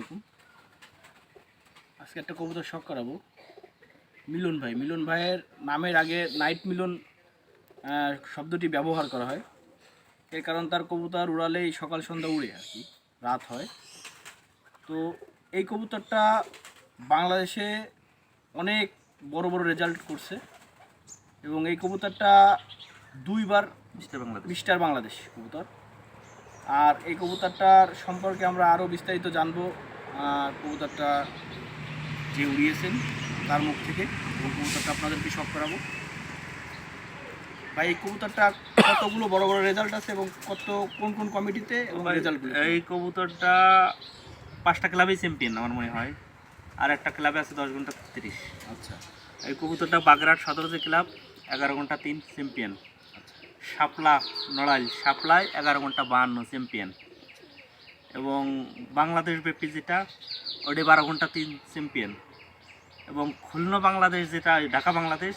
আলাইকুম। আজকে একটা কবুতর শখ করাবো। মিলন ভাই। মিলন ভাইয়ের নামের আগে নাইট মিলন শব্দটি ব্যবহার করা হয়। এর কারণ তার কবুতর উড়ালেই সকাল সন্ধ্যা উড়ে আর কি রাত হয়। তো এই কবুতরটা বাংলাদেশে অনেক বড় বড় রেজাল্ট করছে এবং এই কবুতরটা দুইবার মিস্টার বাংলাদেশ। মিস্টার বাংলাদেশ কবুতর। আর এই কবুতরটার সম্পর্কে আমরা আরও বিস্তারিত জানব। কবুতরটা যে উড়িয়েছেন তার মুখ থেকে এবং কবুতরটা আপনাদেরকে শখ করাবো। ভাই এই কবুতরটা কতগুলো বড় বড় রেজাল্ট আছে এবং কত কোন কোন কমিটিতে এবং রেজাল্টগুলো এই কবুতরটা পাঁচটা ক্লাবেই চ্যাম্পিয়ন আমার মনে হয়। আর একটা ক্লাবে আছে দশ ঘণ্টা তিরিশ। আচ্ছা। এই কবুতরটা বাগরাট সদর যে ক্লাব এগারো ঘণ্টা তিন চ্যাম্পিয়ন শাপলা নড়াইল শাপলায় এগারো ঘণ্টা বাহান্ন চ্যাম্পিয়ন এবং বাংলাদেশ ব্যাপী যেটা ওটা বারো ঘণ্টা তিন চ্যাম্পিয়ন এবং খুলনা বাংলাদেশ যেটা ঢাকা বাংলাদেশ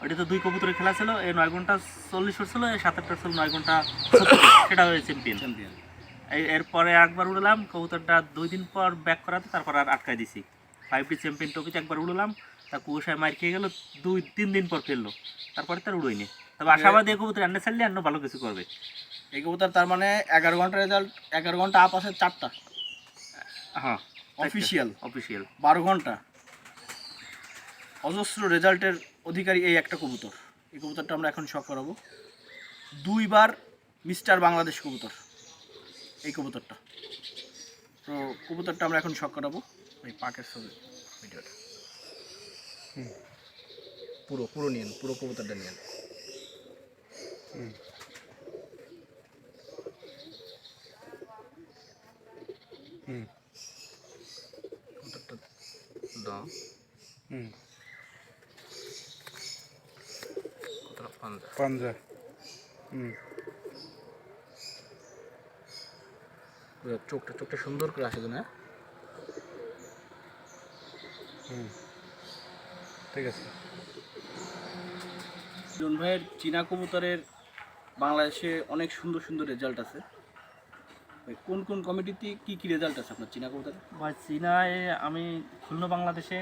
ওটা তো দুই কবুতরের খেলা ছিল এই নয় ঘণ্টা চল্লিশ ছিল এই সাত আটটা ছিল নয় ঘণ্টা সেটা হয়ে চ্যাম্পিয়ন চ্যাম্পিয়ন এই এরপরে একবার উড়লাম কবুতরটা দুই দিন পর ব্যাক করাতে তারপর আর আটকাই দিছি। ফাইভ ডি চ্যাম্পিয়ন ট্রফিতে একবার উড়লাম তা কুয়াশায় মার খেয়ে গেল দুই তিন দিন পর ফেলল। তারপরে তার উড়োয়নি তবে আশাবাদী এই কবুতর আন্ডে ছাড়লে অন্য ভালো কিছু করবে। এই কবুতর তার মানে এগারো ঘণ্টা রেজাল্ট এগারো ঘণ্টা আপ আছে চারটা। হ্যাঁ অফিসিয়াল অফিসিয়াল বারো ঘণ্টা। অজস্র রেজাল্টের অধিকারী এই একটা কবুতর। এই কবুতরটা আমরা এখন শখ করাবো। দুইবার মিস্টার বাংলাদেশ কবুতর এই কবুতরটা। তো কবুতরটা আমরা এখন শখ করাবো। এই পাকের ছবি ভিডিওটা। পুরো পুরো নিন পুরো কবুতরটা নিন পাঞ্জা? পাঞ্জা। হুম। চোখটা চোখটা সুন্দর করে আসে না হুম। ঠিক আছে। জন ভাইয়ের চীনা কবুতরের বাংলাদেশে অনেক সুন্দর সুন্দর রেজাল্ট আছে। কোন কোন কমিটিতে কি কি রেজাল্ট আছে আপনার চীনা কবুতরের? ভাই চীনায় আমি খুলনা বাংলাদেশে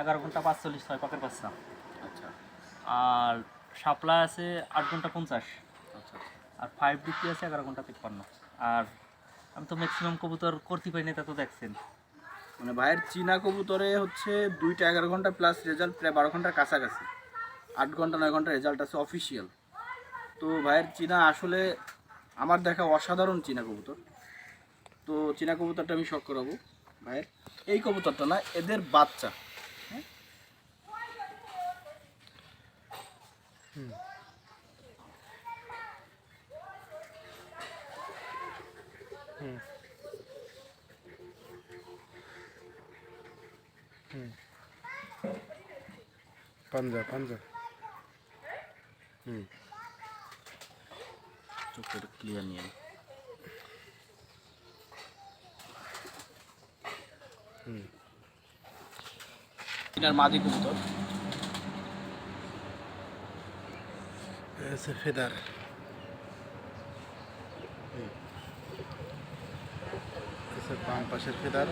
এগারো ঘণ্টা পাঁচচল্লিশ ছয় পাকের পাচ্ছিলাম আচ্ছা। আর শাপলা আছে আট ঘণ্টা পঞ্চাশ। আচ্ছা আর ফাইভ ডিপি আছে এগারো ঘণ্টা তিপ্পান্ন। আর আমি তো ম্যাক্সিমাম কবুতর করতে পারিনি তা তো দেখছেন। মানে ভাইয়ের চীনা কবুতরে হচ্ছে দুইটা এগারো ঘণ্টা প্লাস রেজাল্ট প্রায় বারো ঘণ্টার কাছাকাছি। আট ঘণ্টা নয় ঘণ্টা রেজাল্ট আছে অফিসিয়াল তো ভাইয়ের চীনা আসলে আমার দেখা অসাধারণ চীনা কবুতর। তো চীনা কবুতরটা আমি শখ করাবো, ভাইয়ের। এই কবুতরটা না, এদের বাচ্চা। হ্যাঁ? পাঞ্জা পাঞ্জা হুম। চোখটা ক্লিয়ার নিয়ে চীনার মাদি কবুতর। ফেদার। বাম পাশের ফেদার।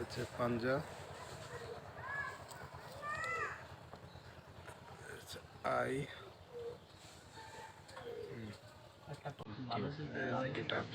আছে পাঞ্জা। I get up